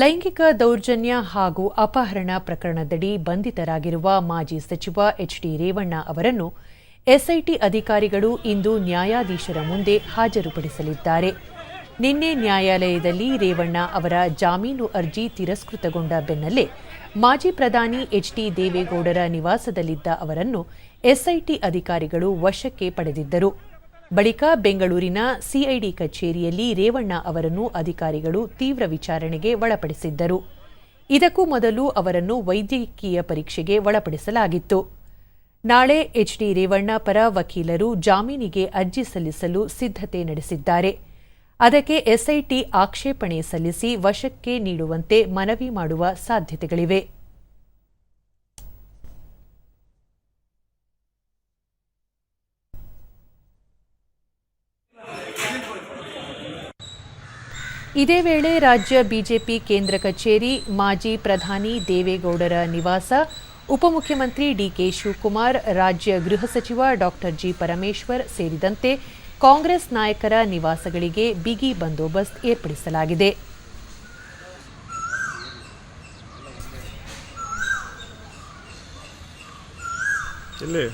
ಲೈಂಗಿಕ ದೌರ್ಜನ್ಯ ಹಾಗೂ ಅಪಹರಣ ಪ್ರಕರಣದಡಿ ಬಂಧಿತರಾಗಿರುವ ಮಾಜಿ ಸಚಿವ ಎಚ್ಡಿ ರೇವಣ್ಣ ಅವರನ್ನು ಎಸ್ಐಟಿ ಅಧಿಕಾರಿಗಳು ಇಂದು ನ್ಯಾಯಾಧೀಶರ ಮುಂದೆ ಹಾಜರುಪಡಿಸಲಿದ್ದಾರೆ. ನಿನ್ನೆ ನ್ಯಾಯಾಲಯದಲ್ಲಿ ರೇವಣ್ಣ ಅವರ ಜಾಮೀನು ಅರ್ಜಿ ತಿರಸ್ಕೃತಗೊಂಡ ಬೆನ್ನಲ್ಲೇ ಮಾಜಿ ಪ್ರಧಾನಿ ಎಚ್ಡಿ ದೇವೇಗೌಡರ ನಿವಾಸದಲ್ಲಿದ್ದ ಅವರನ್ನು ಎಸ್ಐಟಿ ಅಧಿಕಾರಿಗಳು ವಶಕ್ಕೆ ಪಡೆದಿದ್ದರು. ಬಳಿಕ ಬೆಂಗಳೂರಿನ ಸಿಐಡಿ ಕಚೇರಿಯಲ್ಲಿ ರೇವಣ್ಣ ಅವರನ್ನು ಅಧಿಕಾರಿಗಳು ತೀವ್ರ ವಿಚಾರಣೆಗೆ ಒಳಪಡಿಸಿದ್ದರು. ಇದಕ್ಕೂ ಮೊದಲು ಅವರನ್ನು ವೈದ್ಯಕೀಯ ಪರೀಕ್ಷೆಗೆ ಒಳಪಡಿಸಲಾಗಿತ್ತು. ನಾಳೆ ಎಚ್ಡಿ ರೇವಣ್ಣ ಪರ ವಕೀಲರು ಜಾಮೀನಿಗೆ ಅರ್ಜಿ ಸಲ್ಲಿಸಲು ಸಿದ್ಧತೆ ನಡೆಸಿದ್ದಾರೆ. ಅದಕ್ಕೆ ಎಸ್ಐಟಿ ಆಕ್ಷೇಪಣೆ ಸಲ್ಲಿಸಿ ವಶಕ್ಕೆ ನೀಡುವಂತೆ ಮನವಿ ಮಾಡುವ ಸಾಧ್ಯತೆಗಳಿವೆ. ಇದೇ ವೇಳೆ ರಾಜ್ಯ ಬಿಜೆಪಿ ಕೇಂದ್ರ ಕಚೇರಿ ಮಾಜಿ ಪ್ರಧಾನಿ ದೇವೇಗೌಡರ ನಿವಾಸ, ಉಪಮುಖ್ಯಮಂತ್ರಿ ಡಿಕೆ ಶಿವಕುಮಾರ್, ರಾಜ್ಯ ಗೃಹ ಸಚಿವ ಡಾಕ್ಟರ್ ಜಿ ಪರಮೇಶ್ವರ್ ಸೇರಿದಂತೆ ಕಾಂಗ್ರೆಸ್ ನಾಯಕರ ನಿವಾಸಗಳಿಗೆ ಬಿಗಿ ಬಂದೋಬಸ್ತ್ ಏರ್ಪಡಿಸಲಾಗಿದೆ. ಇಲ್ಲಿ